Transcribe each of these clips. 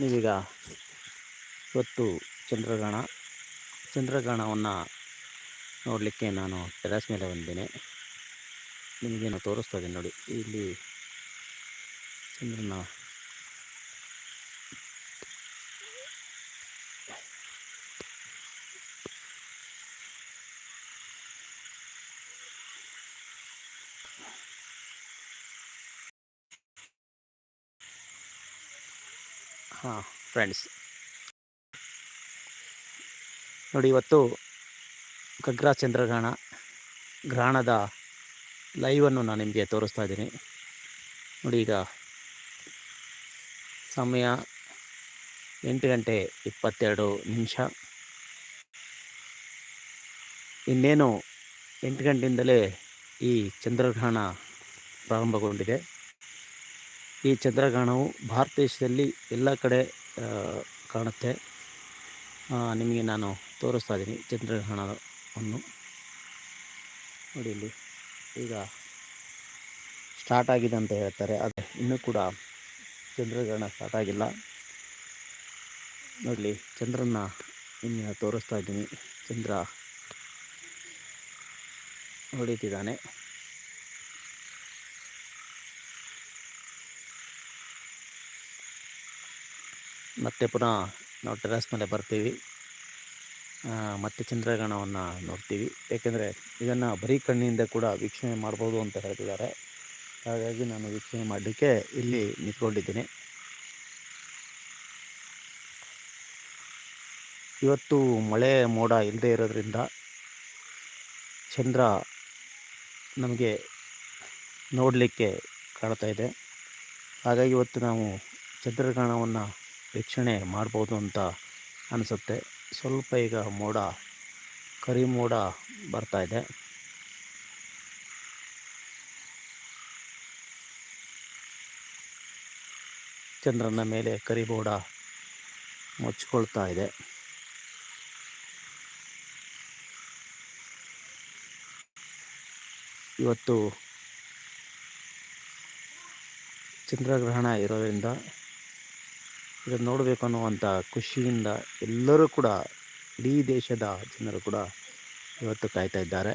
ನೀವೀಗ ಇವತ್ತು ಚಂದ್ರಗ್ರಹಣ, ಚಂದ್ರಗ್ರಹಣವನ್ನು ನೋಡಲಿಕ್ಕೆ ನಾನು ಟೆರಾಸ್ ಮೇಲೆ ಬಂದಿದ್ದೇನೆ. ನಿಮಗೇನು ತೋರಿಸ್ತಾ ಇದ್ದೀನಿ ನೋಡಿ. ಇಲ್ಲಿ ಚಂದ್ರನ ಹಾಂ ಫ್ರೆಂಡ್ಸ್ ನೋಡಿ ಇವತ್ತು ಖಗ್ರ ಚಂದ್ರಗ್ರಹಣ ಗ್ರಹಣದ ಲೈವನ್ನು ನಾನು ನಿಮಗೆ ತೋರಿಸ್ತಾ ಇದ್ದೀನಿ. ನೋಡಿ ಈಗ ಸಮಯ ಎಂಟು ಗಂಟೆ ಇಪ್ಪತ್ತೆರಡು ನಿಮಿಷ. ಇನ್ನೇನು ಎಂಟು ಗಂಟೆಯಿಂದಲೇ ಈ ಚಂದ್ರಗ್ರಹಣ ಪ್ರಾರಂಭಗೊಂಡಿದೆ. ಈ ಚಂದ್ರಗ್ರಹಣವು ಭಾರತ ದೇಶದಲ್ಲಿ ಎಲ್ಲ ಕಡೆ ಕಾಣುತ್ತೆ. ನಿಮಗೆ ನಾನು ತೋರಿಸ್ತಾ ಇದ್ದೀನಿ ಚಂದ್ರಗ್ರಹಣವನ್ನು. ನೋಡಿ ಇಲ್ಲಿ ಈಗ ಸ್ಟಾರ್ಟ್ ಆಗಿದೆ ಅಂತ ಹೇಳ್ತಾರೆ. ಆದರೆ ಇನ್ನೂ ಕೂಡ ಚಂದ್ರಗ್ರಹಣ ಸ್ಟಾರ್ಟ್ ಆಗಿಲ್ಲ. ನೋಡಲಿ ಚಂದ್ರನ ನಿಮಗೆ ತೋರಿಸ್ತಾ ಇದ್ದೀನಿ. ಚಂದ್ರ ಹೊಡಿತಿದ್ದಾನೆ. ಮತ್ತೆ ಪುನಃ ನಾವು ಟೆರಸ್ ಮೇಲೆ ಬರ್ತೀವಿ. ಮತ್ತೆ ಚಂದ್ರಗ್ರಹಣವನ್ನು ನೋಡ್ತೀವಿ. ಏಕೆಂದರೆ ಇದನ್ನು ಬರೀ ಕಣ್ಣಿಂದ ಕೂಡ ವೀಕ್ಷಣೆ ಮಾಡ್ಬೋದು ಅಂತ ಹೇಳ್ತಿದ್ದಾರೆ. ಹಾಗಾಗಿ ನಾನು ವೀಕ್ಷಣೆ ಮಾಡಲಿಕ್ಕೆ ಇಲ್ಲಿ ನಿಂತ್ಕೊಂಡಿದ್ದೀನಿ. ಇವತ್ತು ಮಳೆ ಮೋಡ ಇಲ್ಲದೆ ಇರೋದ್ರಿಂದ ಚಂದ್ರ ನಮಗೆ ನೋಡಲಿಕ್ಕೆ ಕಾಣ್ತಾ ಇದೆ. ಹಾಗಾಗಿ ಇವತ್ತು ನಾವು ಚಂದ್ರಗ್ರಹಣವನ್ನು ವೀಕ್ಷಣೆ ಮಾಡ್ಬೋದು ಅಂತ ಅನಿಸುತ್ತೆ. ಸ್ವಲ್ಪ ಈಗ ಮೋಡ, ಕರಿ ಮೋಡ ಬರ್ತಾ ಇದೆ. ಚಂದ್ರನ ಮೇಲೆ ಕರಿ ಮೋಡ ಮುಚ್ಕೊಳ್ತಾ ಇದೆ. ಇವತ್ತು ಚಂದ್ರಗ್ರಹಣ ಇರೋದ್ರಿಂದ ಇದನ್ನು ನೋಡಬೇಕು ಅನ್ನುವಂಥ ಖುಷಿಯಿಂದ ಎಲ್ಲರೂ ಕೂಡ ಇಡೀ ದೇಶದ ಜನರು ಕೂಡ ಇವತ್ತು ಕಾಯ್ತಾ ಇದ್ದಾರೆ.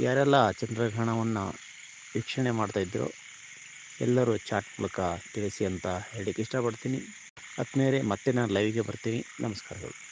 ಯಾರೆಲ್ಲ ಚಂದ್ರಗ್ರಹಣವನ್ನು ವೀಕ್ಷಣೆ ಮಾಡ್ತಾಯಿದ್ರು ಎಲ್ಲರೂ ಚಾಟ್ ಮೂಲಕ ತಿಳಿಸಿ ಅಂತ ಹೇಳಲಿಕ್ಕೆ ಇಷ್ಟಪಡ್ತೀನಿ. ಆದ್ಮೇಲೆ ಮತ್ತೆ ನಾನು ಲೈವ್ಗೆ ಬರ್ತೀನಿ. ನಮಸ್ಕಾರಗಳು.